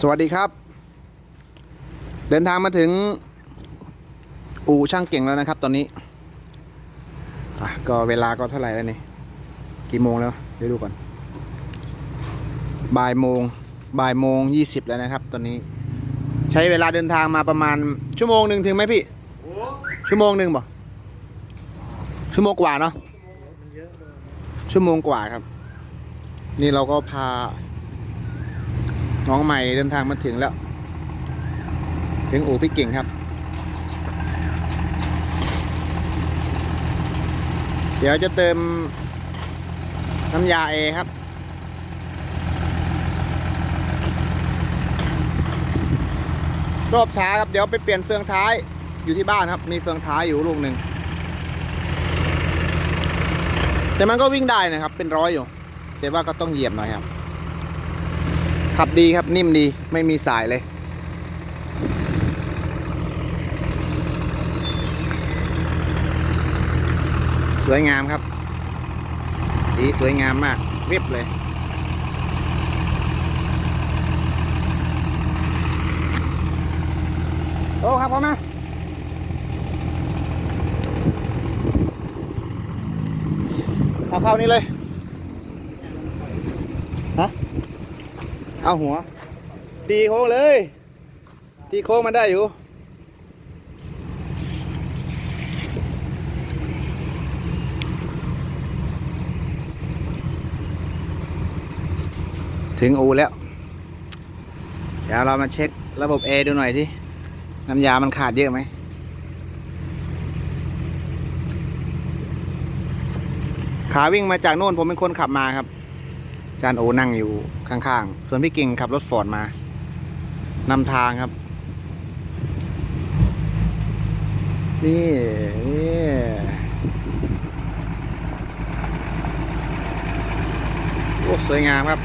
สวัสดีครับ เดินทางมาถึง อู่ช่างเก่งแล้วนะครับ ตอนนี้ก็เวลาก็เท่าไหร่แล้วนี่กี่โมงแล้วเดี๋ยวดูก่อนบ่ายโมงบ่ายโมงยี่สิบแล้วนะครับ ตอนนี้ ใช้เวลาเดินทางมาประมาณ ชั่วโมงหนึ่งถึงไหมพี่ชั่วโมงหนึ่งบ่ชั่วโมงกว่าเนาะชั่วโมงกว่าครับ นี่เราก็พา น้องใหม่เดินทางมาถึงแล้ว ถึงอู่พี่เก่งครับ เดี๋ยวจะเติมน้ำยาเอครับรอบช้าครับ เดี๋ยวไปเปลี่ยนเฟืองท้ายอยู่ที่บ้านครับ มีเฟืองท้ายอยู่ลูกหนึ่งแต่มันก็วิ่งได้นะครับ เป็นร้อยอยู่ แต่ว่าก็ต้องเหยียบหน่อยครับ ขับดีครับนิ่มดีไม่มีสายเลย สวยงามครับ สีสวยงามมากเรียบเลยโอ้ครับพร้อมนะเอาเข้านี้เลย ฮะ เอาหัว ตีโค้งเลย ตีโค้งมันได้อยู่ถึงอูแล้ว เดี๋ยวเรามาเช็คระบบ A ดูหน่อยที่น้ำยามันขาดเยอะไหม ขาวิ่งมาจากโน่นผมเป็นคนขับมาครับ จานโอนั่งอยู่ ข้างๆ ส่วนพี่กิ่งขับรถฟอร์ดมานำทางครับ นี่นี่โอ้สวยงามครับ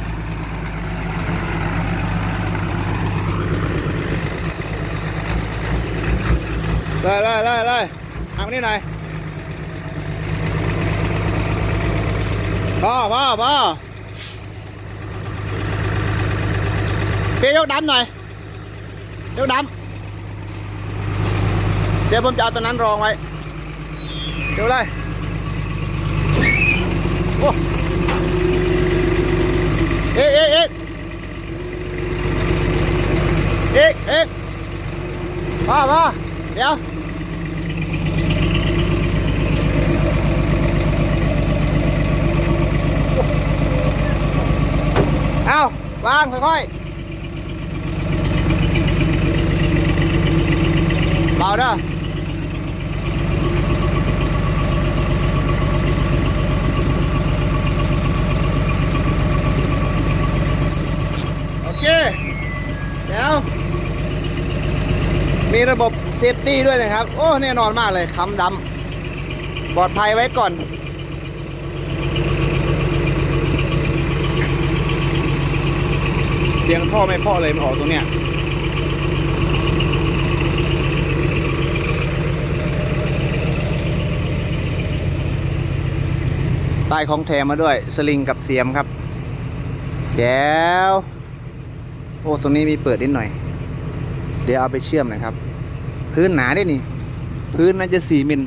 เลยเลยเลยเลยทางนี้หน่อยพ่อพ่อพ่อ พี่ยกดำหน่อยยกดำเดี๋ยวผมจะเอาตัวนั้นรองไว้เดี๋ยวเลยโอ้เอ๊ะเอ๊ะเอ๊ะเอ๊ะเอ๊ะพ่อพ่อเดี๋ยวเอาวางค่อยๆ เบาเด้อโอเคเดี๋ยวมีระบบเซฟตี้ด้วยนะครับ โอ้แน่นอนมากเลยค้ำดำปลอดภัยไว้ก่อนเสียงท่อไม่เพาะเลยมันออกตรงเนี้ย ใต้ของแถมมาด้วย สลิงกับเสียมครับ แจ๋วโอ้ตรงนี้มีเปิดนิดหน่อย เดี๋ยวเอาไปเชื่อมนะครับ พื้นหนาได้นี่ พื้นน่าจะสี่มิล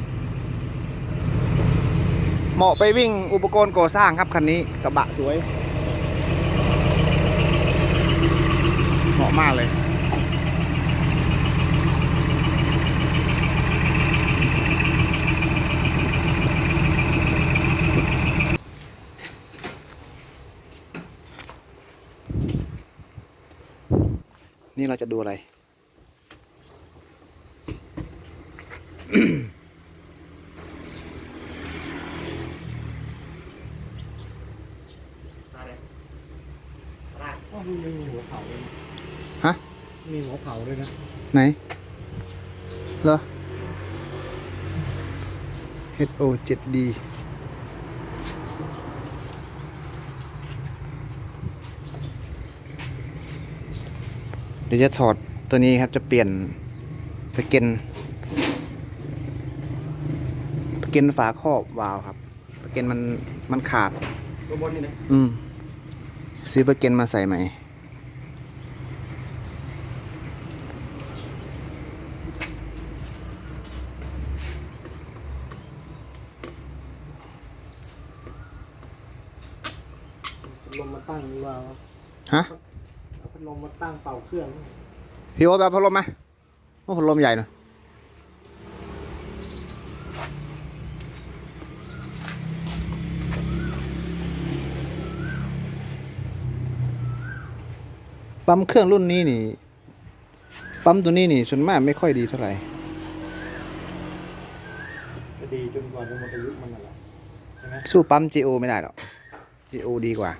เหมาะไปวิ่งอุปกรณ์ก่อสร้างครับคันนี้กระบะสวย เหมาะมากเลย เราจะดูอะไรอ๋อมันมีหัวเผาด้วยนะฮะ มีหัวเผาด้วยนะไหน เหรอ HO 7D เดี๋ยวจะถอดตัวนี้ครับจะเปลี่ยนตะเกนตะเกนฝาครอบวาลวครับตะเกนมันมันขาดตัวบนนี่นะอืมซื้อตะเกนมาใส่ใหม่ลมมาตั้งวาล่าฮะ ลมมาตั้งเป่าเครื่อง พี่โอ๊ตเอาพัดลมมาโอ้พัดลมใหญ่หนะปั๊มเครื่องรุ่นนี้นี่ ปั๊มตัวนี้นี่ส่วนมากไม่ค่อยดีเท่าไหร่จะดีจนกว่าจะหมดอายุมันนั่นแหละใช่ไหมสู้ปั๊ม GO ไม่ได้หรอก GO ดีกว่า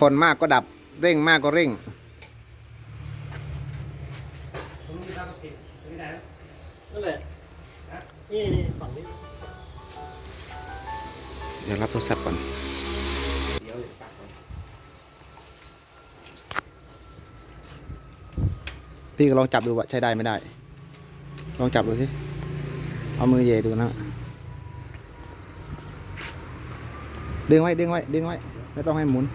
ผ่อนมากก็ดับ เร่งมากก็เร่งนั่นแหละนี่นี่ฝั่งนี้ เดี๋ยวรับโทรศัพท์ก่อนเดี๋ยวเดี๋ยวตักก่อนพี่ก็ลองจับดูว่าใช้ได้ไม่ได้ ลองจับดูสิ เอามือเหยดูนะ ดึงไว้ ดึงไว้ ดึงไว้ ไม่ต้องให้หมุน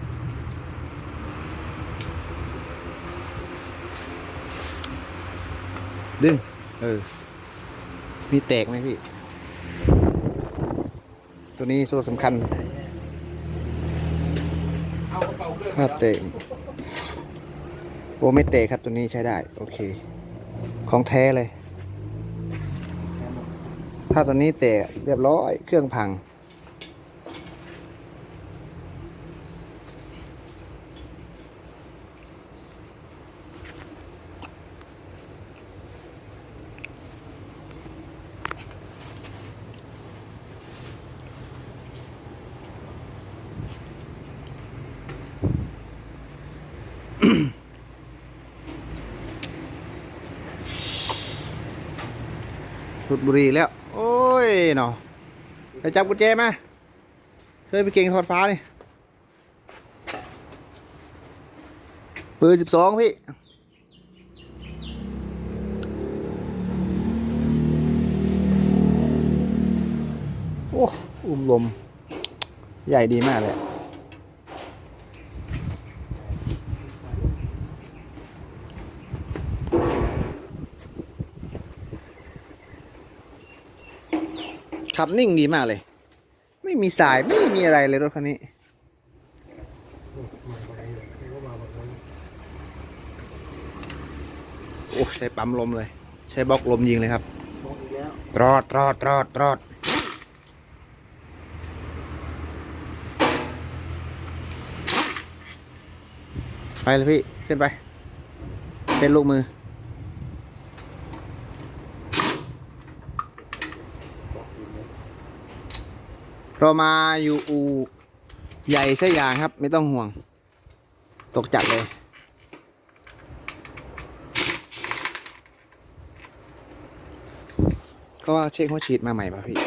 ดึง เออ มีแตกไหมพี่ ตัวนี้ส่วสำคัญถ้าเตะโอ้ไม่เตะครับตัวนี้ใช้ได้ โอเค ของแท้เลย ถ้าตัวนี้เตะเรียบร้อย เครื่องพัง ดบุรีแล้ว โอ้ยเนาะไปจับกุญแจมาเคยไปเก่งทอดฟ้านี่ปืนสิบสองพี่โอ้ อุ้มลม ใหญ่ดีมากเลย ขับนิ่งดีมากเลย ไม่มีสายไม่มีอะไรเลยรถคันนี้มาไปเลยนี่ก็มาแบบนั้นโอ้ใช้ปั๊มลมเลย ใช้บล็อกลมยิงเลยครับมองอีกแล้วตรอดตรอดตรอดตรอดไปเลยพี่ ขึ้นไป เป็นลูกมือ เรามาอยู่อูใหญ่ซะอย่างครับ ไม่ต้องห่วง ตกจัดเลย ก็ว่าเช็คหัวฉีดมาใหม่ป่ะพี่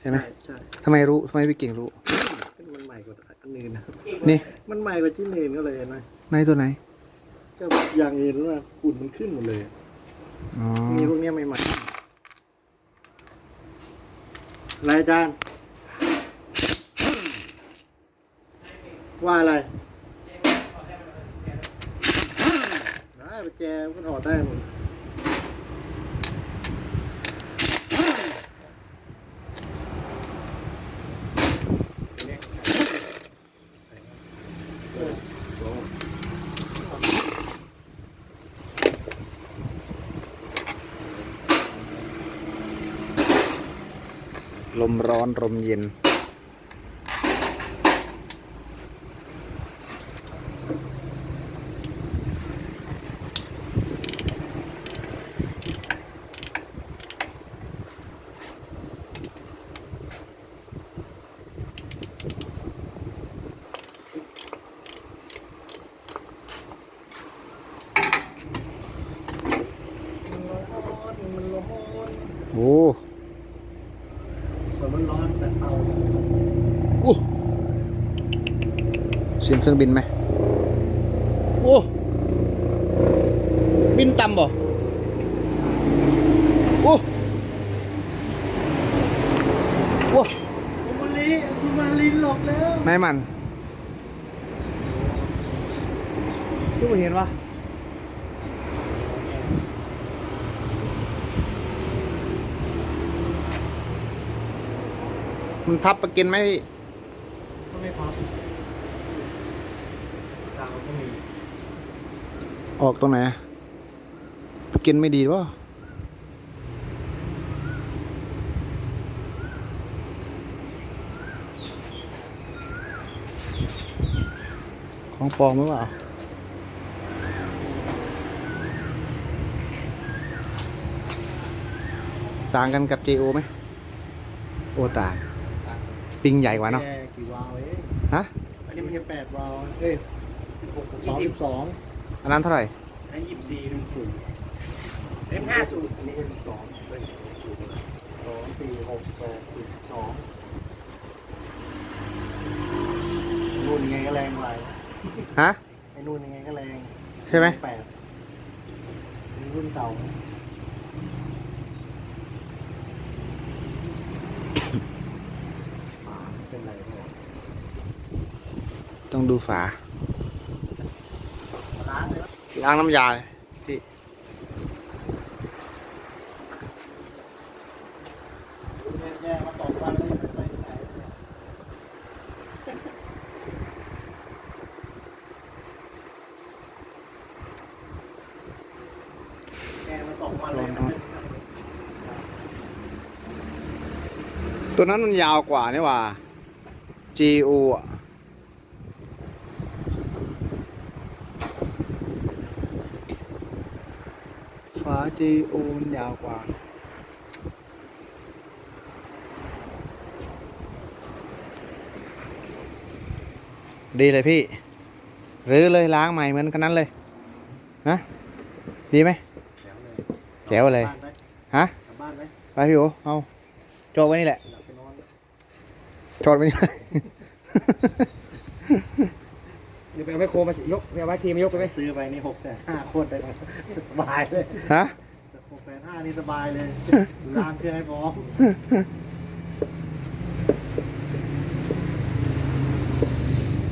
ใช่ไหมใช่ทำไมรู้ทำไมพี่เก่งรู้ มันใหม่กว่าอันอื่นนะนี่มันใหม่กว่าที่อื่นก็เลยนะในตัวไหน ก็อย่างอื่นว่าฝุ่นมันขึ้นหมดเลยอ๋อมีพวกเนี้ยใหม่ๆอะไรอาจารย์ ว่าอะไรได้ปแจมันก็ถอดได้หมดลมร้อนลมเย็นร้อนมันร้อน โอ้ส่วนมันร้อนแต่เตาโอ้เสียงเครื่องบินไหมโอ้บินต่ำบ่โอ้โอ้ซูมาลีซูมาลีหลบแล้วไหนมันทุกคนเห็นปะ มันพับไปกินไหมพี่ก็ไม่พับตามก็มีออกตรงไหนอะไปกินไม่ดีวะของปลอมหรือเปล่าต่างกันกับ JO ไหม โอต่าง สปริงใหญ่กว่าเนาะแค่กี่วาล์วเองฮะอันนี้ไม่ใช่แปดวาล์วเอ้ยสิบหกสองสิบสองอันนั้นเท่าไหร่อันยี่สิบสี่หนึ่งศูนย์เอ็มห้าศูนย์อันนี้เป็นสองเป็นศูนย์สองสี่หกแปดสิบสองนู่นยังไงก็แรงกว่าฮะไอ้นู่นยังไงก็แรงใช่ไหมแปดมีรุ่นเก่า เป็นไรเนี่ยต้องดูฝาร้านเลยล้างน้ำยาเลยพี่แย่มาตกวันเลยไปไหนเนี่ยแย่มาสองวันเลยตัวนั้นมันยาวกว่านี่หว่า GO อะฝา GO มันยาวกว่าดีเลยพี่หรือเลยล้างใหม่เหมือนกันนั้นเลย นะ ดีไหมแจ๋วเลย ฮะกลับบ้านไหมไปพี่โอเอาโจกไว้นี่แหละ กลับไปนอนโจดไว้นี่เดี๋ยวไปเอาไมโครมายกไปเอาไว้ทีมายกไปไหมซื้อไปนี่หกแสนห้าโคตรได้สบายเลยฮะ หกแสนห้านี่สบายเลยล้างเครื่องให้พร้อม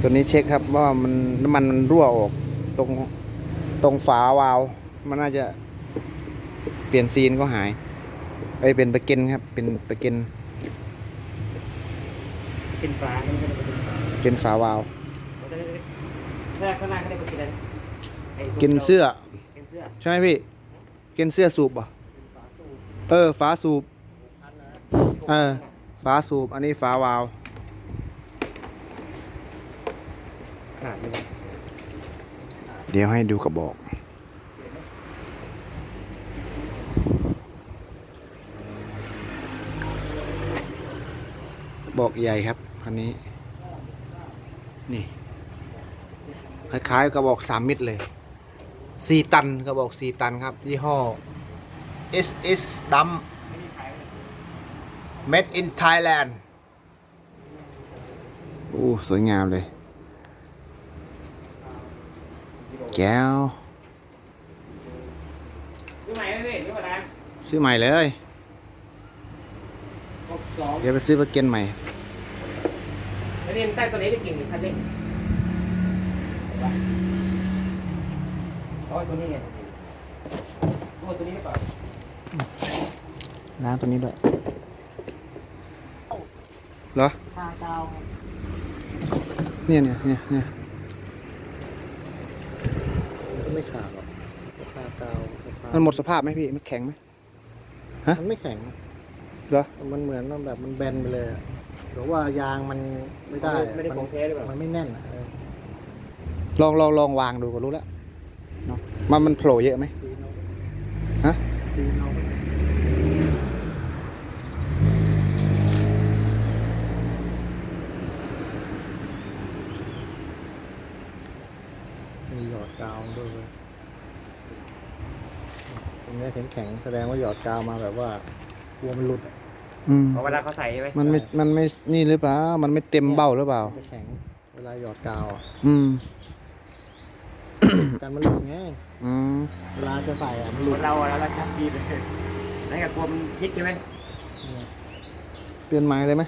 ตัวนี้เช็คครับว่ามันน้ำมันมันรั่วออก ตรงตรงฝาวาล์วมันน่าจะเปลี่ยนซีนก็หายไอยเป็นประเก็นครับ เป็นประเก็น กินฟ้าไม่ใช่เป็นฟ้าเก็นฝาวาล์วเขาจะได้ถ้าข้างหน้าเขาได้กินอะไรไอ้ตัวกินเสื้อ กินเสื้อใช่ไหมพี่ กินเสื้อสูบป่ะเออฝาสูบเออ ฝาสูบ อันนี้ฝาวาล์วขาดเลยเดี๋ยวให้ดูกระบอก บอกใหญ่ครับคันนี้ นี่ คล้ายๆกระบอกสามมิตรเลยสี่ตันกระบอกสี่ตันครับ ยี่ห้อ SS d u m Made in Thailand โอ้ สวยงามเลย แก้ว ซื้อใหม่ไหมพี่หรือว่าอะไรซื้อใหม่เลยหกสองเดี๋ยวไปซื้อประเก็นใหม่ แล้วนี่มันใต้ตัวนี้ได้กิ่งหรือคันนี้โอ้ยตัวนี้ไงโอ้ยตัวนี้หรือเปล่าล้างตัวนี้ด้วยเหรอทากาวเนี่ยเนี่ยเนี่ยเนี่ยก็ไม่ขาดหรอกทากาวมันหมดสภาพไหมพี่มันแข็งไหมฮะมันไม่แข็งเหรอ มันเหมือนมันแบบมันแบนไปเลยอะ หรือว่ายางมันไม่ได้ไม่ได้ของแท้หรือเปล่า มันไม่แน่นอะเออลองลองลองวางดูก็รู้แล้วเนาะมันมันโผล่เยอะไหม ซีโนฮะ ซีโนมีหยอดกาวด้วยเว้ยตรงนี้แข็งๆแสดงว่าหยอดกาวมาแบบว่ากลัวมันหลุดอะ อืมเพราะเวลาเขาใส่ใช่ไหมมันไม่มันไม่นี่หรือเปล่ามันไม่เต็มเบ้าหรือเปล่า ไม่แข็ง เวลาหยอดกาวอะอืมกันมันหลุดไงอืมเวลาจะใส่อะมันหคลุดนเราอะแล้วเราชักดีไปนั่นกับกลัวมันพลิกใช่ไหมเปลี่ยนไม้เลยไหม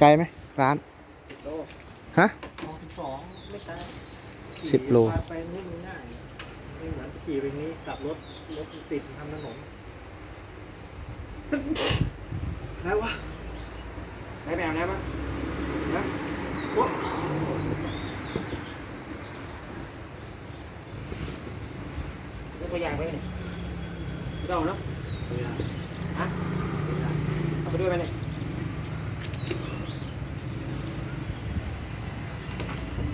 ไกลไหมร้านโลฮะสองสิบสองไม่ไกลสิบโล ขี่ไปนู่นนี่ง่ายไม่เหมือนขี่ไปนี้กลับรถรถติดทำถนน แล้ววะไหนไปอาบน้ำมั้ยนะโอ๊ะยกตัวอย่างไปนี่ไม่ต้องเนาะฮะเอาไปด้วยไหมเนี่ย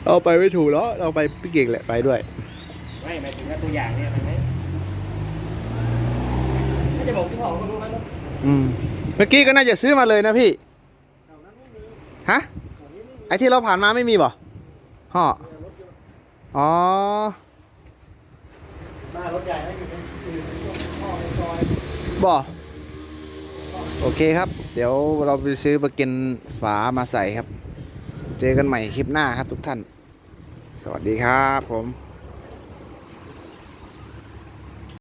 เอาไปไม่ถูกแล้วเราไปพี่เก่งแหละไปด้วย ไม่หมายถึงว่าตัวอย่างเนี่ยมันไหมถ้าจะบอกที่ห้องก็รู้ไหมลูกอืม เมื่อกี้ก็น่าจะซื้อมาเลยนะพี่ฮะแถวนี้ไอที่เราผ่านมาไม่มีบ่ห่ออ๋อบ้ารถใหญ่ไม่มีเป็นอื่นเป็นพวกพ่อเป็นซอยบ่โอเคครับ เดี๋ยวเราไปซื้อประกินฝามาใส่ครับ เจอกันใหม่คลิปหน้าครับทุกท่าน สวัสดีครับผม